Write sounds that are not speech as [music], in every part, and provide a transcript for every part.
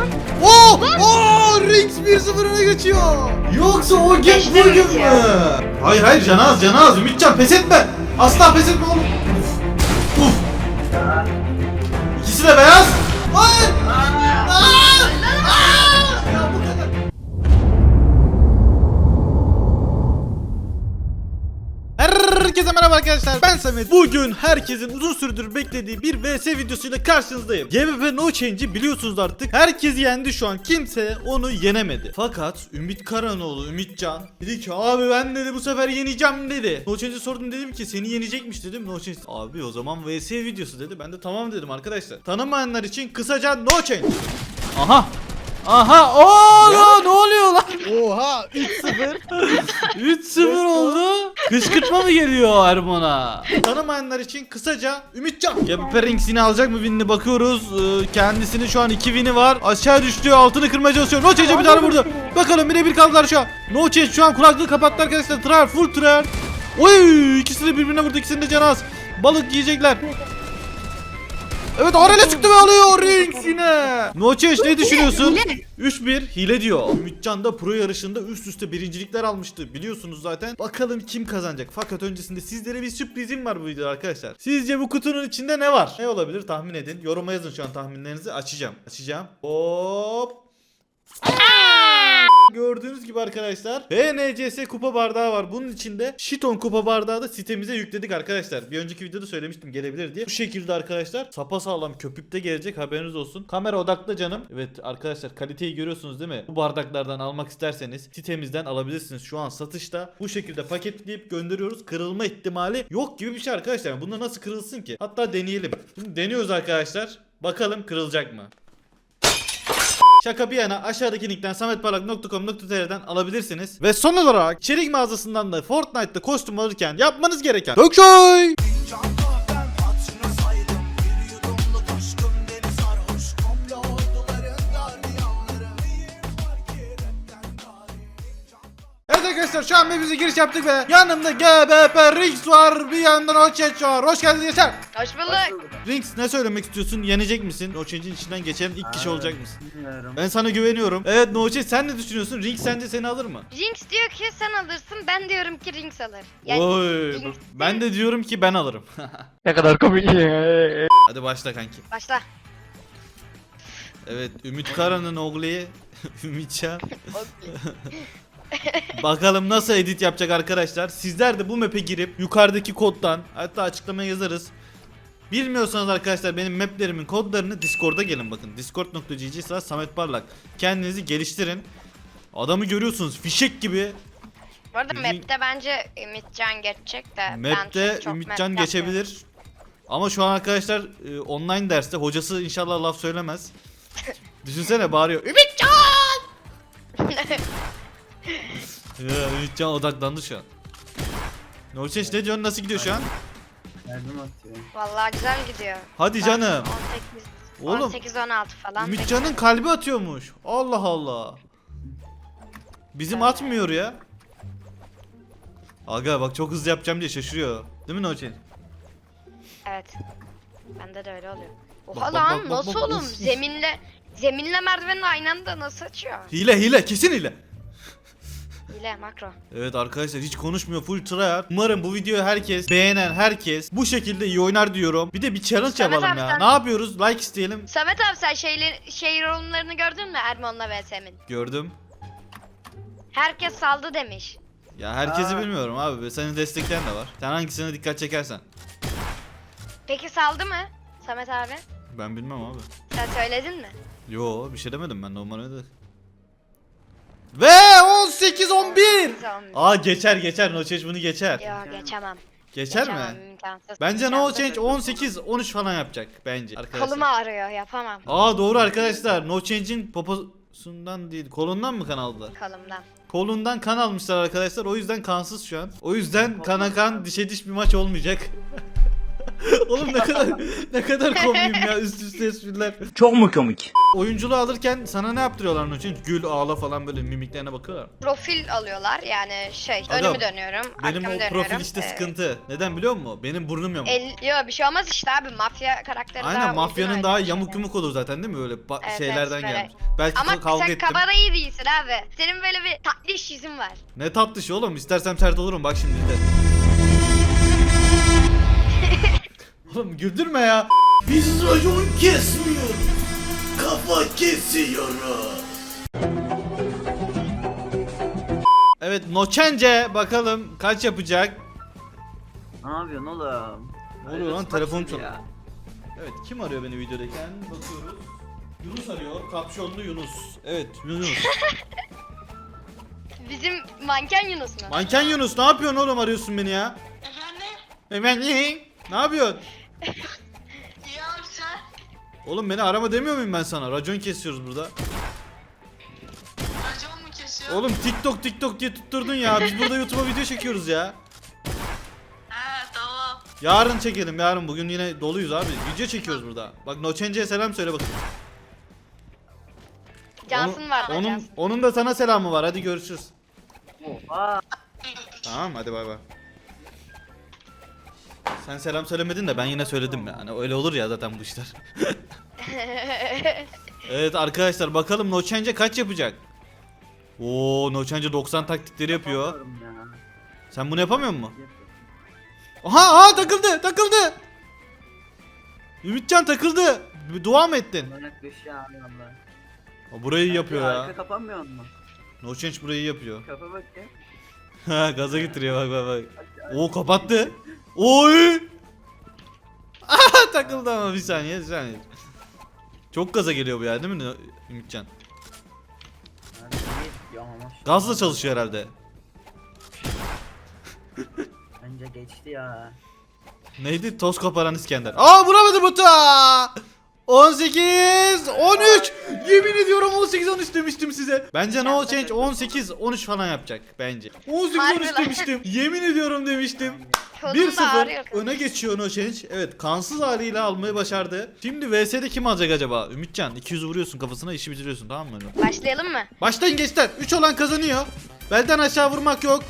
Lan Oo! Oo! Rings 1-0 öne geçiyor. Yoksa o gün Geçti bugün Rings mü? ya. Hayır hayır Canaz Canaz Ümitcan pes etme. Asla pes etme oğlum. Uf. Uf. İkisi de beyaz. Hayır. Herkese merhaba arkadaşlar ben Samet. Bugün herkesin uzun süredir beklediği bir vs videosuyla karşınızdayım. GBP No Change'i biliyorsunuz artık. Herkes yendi şu an kimse onu yenemedi. Fakat Ümit Karanoğlu Ümitcan Dedi ki abi ben dedi bu sefer yeneceğim dedi. No Change'e sordum dedim ki seni yenecekmiş dedim. No Change Abi o zaman vs videosu dedi. Ben de tamam dedim arkadaşlar. Tanımayanlar için kısaca No Change. Aha Aha ooo ne oluyor lan Oha 3-0. 3-0 oldu. Kışkırtma mı geliyor Erman'a? Tanımayanlar için kısaca Ümitcan. Geber Rings'ini alacak mı winini bakıyoruz. Ee, kendisinin şu an 2 win'i var. Aşağı düştü altını kırmaya çalışıyor. No Change'e bir tane vurdu. Bakalım birebir kaldılar şu an. No Change şu an kulaklığı kapattı arkadaşlar. Tryhard full tryhard. Oy ikisi de birbirine vurdu. İkisinin de canı az. Balık yiyecekler. Evet Arel'e çıktı ve alıyor Rings yine. No Change ne düşünüyorsun? 3-1 hile diyor. Ümitcan da pro yarışında üst üste birincilikler almıştı. Biliyorsunuz zaten. Bakalım kim kazanacak. Fakat öncesinde sizlere bir sürprizim var bu videoda arkadaşlar. Sizce bu kutunun içinde ne var? Ne olabilir tahmin edin. Yoruma yazın şu an tahminlerinizi. Açacağım. Açacağım. Hop. Gördüğünüz gibi arkadaşlar PNCS kupa bardağı var. Bunun içinde Shiton kupa bardağı da sitemize yükledik arkadaşlar. Bir önceki videoda söylemiştim gelebilir diye. Bu şekilde arkadaşlar sapasağlam köpükte gelecek haberiniz olsun. Kamera odaklı canım. Evet arkadaşlar kaliteyi görüyorsunuz değil mi? Bu bardaklardan almak isterseniz sitemizden alabilirsiniz. Şu an satışta. Bu şekilde paketleyip gönderiyoruz. Kırılma ihtimali yok gibi bir şey arkadaşlar. Bunda nasıl kırılsın ki? Hatta deneyelim. Şimdi deniyoruz arkadaşlar. Bakalım kırılacak mı? Şaka bir yana aşağıdaki linkten sametparlak.com.tr'den alabilirsiniz. Ve son olarak çelik mağazasından da Fortnite'da kostüm alırken yapmanız gereken Dökşoy! Arkadaşlar şu an mapimize giriş yaptık ve yanımda GBP Rings var bir yandan Oçeç var. Hoş geldiniz yeter. hoş bulduk. Rings ne söylemek istiyorsun? Yenecek misin? Oçeç'in içinden geçen ilk kişi olacak mısın? Bilmiyorum. Ben sana güveniyorum. Evet Noçeç sen ne düşünüyorsun? Rings sence seni alır mı? Jinx diyor ki sen alırsın ben diyorum ki Rings alır. Oy, Jinx ben de diyorum ki ben alırım. [laughs] Ne kadar komik. Hadi başla kanki. Başla. Evet Ümit Kara'nın oğlu [laughs] Ümitcan. Bakalım nasıl edit yapacak arkadaşlar. Sizler de bu map'e girip yukarıdaki koddan hatta açıklamaya yazarız. Bilmiyorsanız arkadaşlar benim maplerimin kodlarını Discord'a gelin bakın. Discord.gg slash Samet Parlak. Kendinizi geliştirin. Adamı görüyorsunuz fişek gibi. Bu arada Bizim- map'te bence Ümitcan geçecek de. ben Map'te çünkü çok Ümitcan map geçebilir. Ama şu an arkadaşlar e, online derste hocası inşallah laf söylemez. [laughs] Düşünsene bağırıyor. Ümitcan! [laughs] ya, Ümitcan odaklandı şu an. Nurçeş ne diyorsun nasıl gidiyor şu an? Yardım atıyor. Vallahi güzel gidiyor. Hadi canım. 18 Oğlum 18 16 falan. Ümitcan'ın kalbi atıyormuş. Allah Allah. Bizim atmıyor ya. Aga bak çok hızlı yapacağım diye şaşırıyor. Değil mi Nurçeş? Evet. Bende de öyle oluyor. Bak, Oha bak, lan bak, bak, nasıl bak, oğlum? uf. Zeminle zeminle merdivenin aynı anda nasıl açıyor? Hile hile kesin hile. Hile makro. Evet arkadaşlar hiç konuşmuyor full tryhard. Umarım bu videoyu herkes beğenen herkes bu şekilde iyi oynar diyorum. Bir de bir challenge Samet yapalım abi ya. sen- Ne yapıyoruz? Like isteyelim. Samet abi sen şeyler, şey yorumlarını gördün mü Erman'la VS'min? Gördüm. Herkes saldı demiş. Ya herkesi Aa. bilmiyorum abi. Senin destekleyen de var. Sen hangisine dikkat çekersen. Peki saldı mı Samet abi? Ben bilmem abi. Sen söyledin mi? Yo bir şey demedim ben normal öyle. Ve 18 11. Aa geçer geçer no change bunu geçer. Yok geçemem. Geçer geçemem, mi? imkansız. Bence no İmkansız. change 18 13 falan yapacak bence arkadaşlar. Kolum ağrıyor yapamam. Aa doğru arkadaşlar. No change'in poposundan değil, kolundan mı kan aldılar? Kolumdan. Kolundan kan almışlar arkadaşlar. O yüzden kansız şu an. O yüzden kana kan dişe diş bir maç olmayacak. [laughs] [laughs] Oğlum ne kadar ne kadar komiyim ya üst üste espriler. Çok mu komik? Oyunculuğu alırken sana ne yaptırıyorlar onun için? Gül, ağla falan böyle mimiklerine bakıyorlar. Profil alıyorlar yani şey Aga, önümü dönüyorum. Benim arkamı o dönüyorum. profil işte Ee, sıkıntı. Neden biliyor musun? Benim burnum yamuk. El, yo bir şey olmaz işte abi mafya karakteri daha Aynen uygun mafyanın daha bir yamuk şeyde. yumuk olur zaten değil mi? Öyle ba- Evet, şeylerden evet, gelmiş. Belki Ama ka- kavga sen ettim. kabara iyi değilsin abi. Senin böyle bir tatlış yüzün var. Ne tatlı şey oğlum. İstersem sert olurum bak şimdi de. Oğlum güldürme ya. Biz racon kesmiyoruz. Kafa kesiyoruz. Evet Noçence bakalım kaç yapacak? Ne yapıyorsun oğlum? Ne oluyor lan? Telefon çalıyor. ya. Evet kim arıyor beni videodayken? Bakıyoruz. Yunus arıyor. Kapşonlu Yunus. Evet Yunus. [laughs] Bizim manken Yunus mu? Manken Yunus ne yapıyorsun oğlum arıyorsun beni ya? Efendim? Ne yapıyorsun? [laughs] Ya sen? Oğlum beni arama demiyor muyum ben sana? Racon kesiyoruz burada. Racon mu kesiyor? Oğlum TikTok TikTok diye tutturdun ya. Biz burada YouTube'a video çekiyoruz ya. He tamam. Yarın çekelim yarın. Bugün yine doluyuz abi. Video çekiyoruz burada. Bak Noçence'ye selam söyle bakayım. Cansın Onun- var da Onun, Cansın. onun da sana selamı var. Hadi görüşürüz. Oha. Tamam hadi bay bay. Sen selam söylemedin de ben yine söyledim yani. Öyle olur ya zaten bu işler. [laughs] Evet arkadaşlar bakalım Noçence kaç yapacak? Oo Noçence 90 taktikleri yapıyor. Yapamıyorum ya. Sen bunu yapamıyor musun? Aha aha takıldı takıldı. Ümitcan takıldı. Bir Dua mı ettin? Manyak bir şey abi valla. O burayı yapıyor Arka ya. kapanmıyor mu? No change burayı yapıyor. Kapa bakayım. Ha [laughs] gaza getiriyor bak bak bak. Oo kapattı. Oy. [laughs] Aha takıldı ama bir saniye bir saniye. Çok gaza geliyor bu ya değil mi Ümitcan? Gazla çalışıyor herhalde. [laughs] Bence geçti ya. Neydi? Toz koparan İskender. Aa vuramadı buta. 18 13 Yemin ediyorum 18 13 demiştim size. Bence no change 18 13 falan yapacak bence. 18 Harbi 13 lan. demiştim. Yemin ediyorum demiştim. Kolum da 1-0 ağrıyor. öne geçiyor no change. Evet kansız haliyle almayı başardı. Şimdi VS'de kim alacak acaba? Ümitcan 200 vuruyorsun kafasına işi bitiriyorsun tamam mı? Başlayalım mı? Başlayın gençler. 3 olan kazanıyor. Belden aşağı vurmak yok.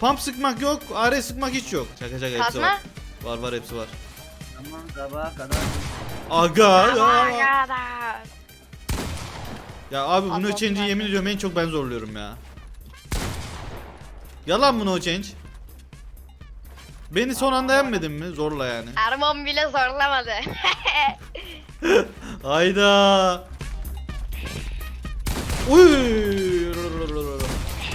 Pump sıkmak yok. AR sıkmak hiç yok. Şaka şaka hepsi Kazma? var. Var var hepsi var. Tamam sabaha kadar. Aga. Arkadaş. Ya abi bu no change'i yemin ediyorum en çok ben zorluyorum ya. Yalan mı no change? Beni son anda yenmedin mi? Zorla yani. [laughs] Erman bile zorlamadı. [laughs] Hayda. Uy.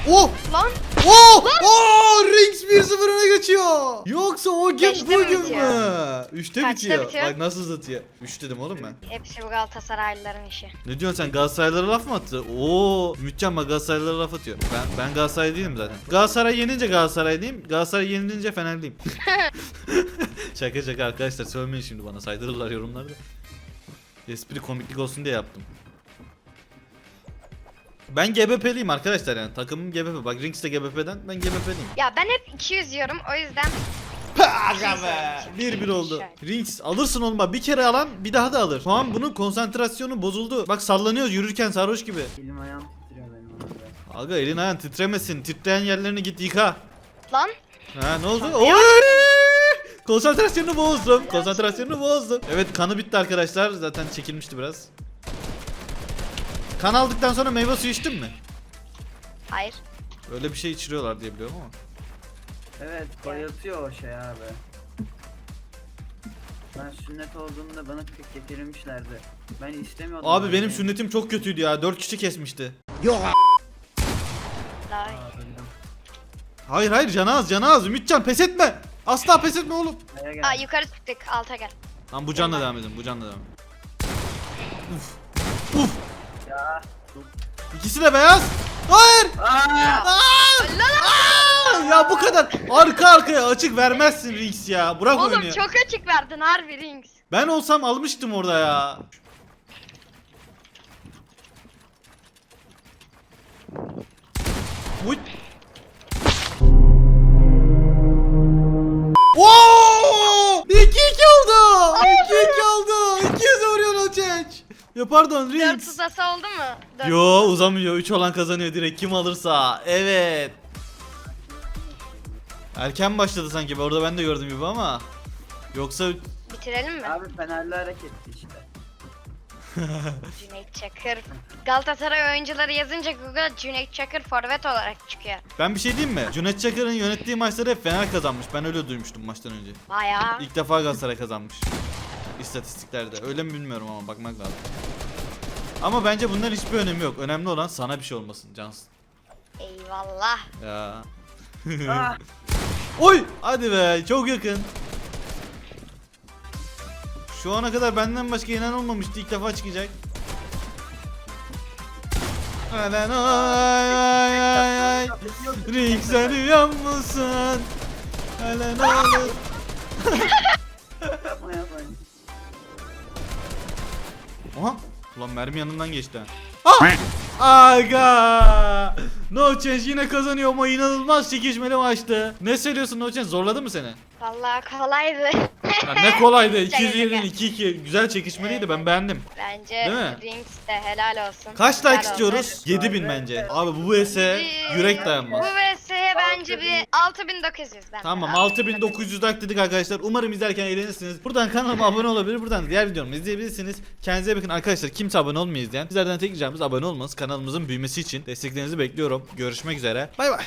Oh! Lan Oh! Oh! Rings 1-0 öne geçiyor. Yoksa o gün Beşte mi bugün bitiyor? mü? 3'te Kaçta bitiyor. bitiyor? Bak nasıl uzatıyor. 3 dedim oğlum ben. hepsi bu Galatasaraylıların işi. Ne diyorsun sen Galatasaraylılara laf mı attı? Oo, Mütcan bak Galatasaraylılara laf atıyor. Ben ben Galatasaray değilim zaten. Galatasaray yenince Galatasaraylıyım. Galatasaray yenilince Fenerliyim. [laughs] şaka şaka arkadaşlar söylemeyin şimdi bana saydırırlar yorumlarda. Espri komiklik olsun diye yaptım. Ben GBP'liyim arkadaşlar yani takımım GBP. Bak Rings de GBP'den ben GBP'liyim. Ya ben hep 200 yiyorum o yüzden Aga be. 1-1 oldu. Rings alırsın olma bir kere alan bir daha da alır. Şu an bunun konsantrasyonu bozuldu. Bak sallanıyor yürürken sarhoş gibi. Elim ayağım titriyor benim. Aga elin ayağın titremesin. Titreyen yerlerini git yıka. lan Ha ne oldu? Oy! Konsantrasyonunu bozdum. Konsantrasyonunu bozdum. Evet kanı bitti arkadaşlar. Zaten çekilmişti biraz. Kan aldıktan sonra meyve suyu içtin mi? hayır. Öyle bir şey içiriyorlar diye biliyorum ama. Evet bayıltıyor o şey abi. Ben sünnet olduğumda bana kek getirmişlerdi. Ben istemiyordum. Abi benim şey. sünnetim çok kötüydü ya. 4 kişi kesmişti. Aa, duydum. Hayır hayır canaz canaz. Ümitcan pes etme. Asla pes etme oğlum. Aa yukarı çıktık alta gel. Lan bu canla devam edin. Bu canla devam edin. Uf. Uf. İkisi de beyaz. Hayır. Aa! Aa! Aa! Ya bu kadar arka arkaya açık vermezsin Rings ya. Bırak Oğlum oyunu ya. çok açık verdin harbi Rings. Ben olsam almıştım orada ya. Uy. Pardon 4 Rings. uzasa oldu mu? Dört. Yo uzamıyor. 3 olan kazanıyor direkt kim alırsa. Evet. Erken başladı sanki. Orada ben de gördüm gibi ama. Yoksa Bitirelim mi? Abi Fenerli hareketti işte. [laughs] Cüneyt Çakır. Galatasaray oyuncuları yazınca Google Cüneyt Çakır forvet olarak çıkıyor. ben bir şey diyeyim mi? Cüneyt Çakır'ın yönettiği maçları hep Fener kazanmış. Ben öyle duymuştum maçtan önce. Bayağı. İlk defa Galatasaray kazanmış. İstatistiklerde. Öyle mi bilmiyorum ama bakmak lazım. Ama bence bunların hiçbir önemi yok. Önemli olan sana bir şey olmasın Cansın. Eyvallah. Ya. [laughs] Ah! Oy! Hadi be çok yakın. Şu ana kadar benden başka inen olmamıştı. İlk defa çıkacak. Alen ay ay ay ay. Rick sen uyan mısın? Alen olur. Aha. Ulan mermi yanından geçti ha. Ah! Aga! No Change yine kazanıyor ama inanılmaz çekişmeli maçtı. Ne söylüyorsun No Change zorladı mı seni? Vallahi kolaydı. Ya ne kolaydı. Şaka 207'den şaka. 2-2. Güzel çekişmeliydi ben beğendim. Bence Değil mi? Rings de helal olsun. Kaç Helal like olsun. istiyoruz? 7000 bence. Abi bu VS'e yürek dayanmaz. Bu VS'ye bence bir 6900 ben. Tamam 6900 like dedik arkadaşlar. Umarım izlerken eğlenirsiniz. Buradan kanalıma abone olabilir. Buradan diğer videomu izleyebilirsiniz. Kendinize bakın arkadaşlar. Kimse abone olmayı izleyen. Bizlerden tek ricamız abone olmanız. Kanalımızın büyümesi için desteklerinizi bekliyorum. Görüşmek üzere. Bay bay.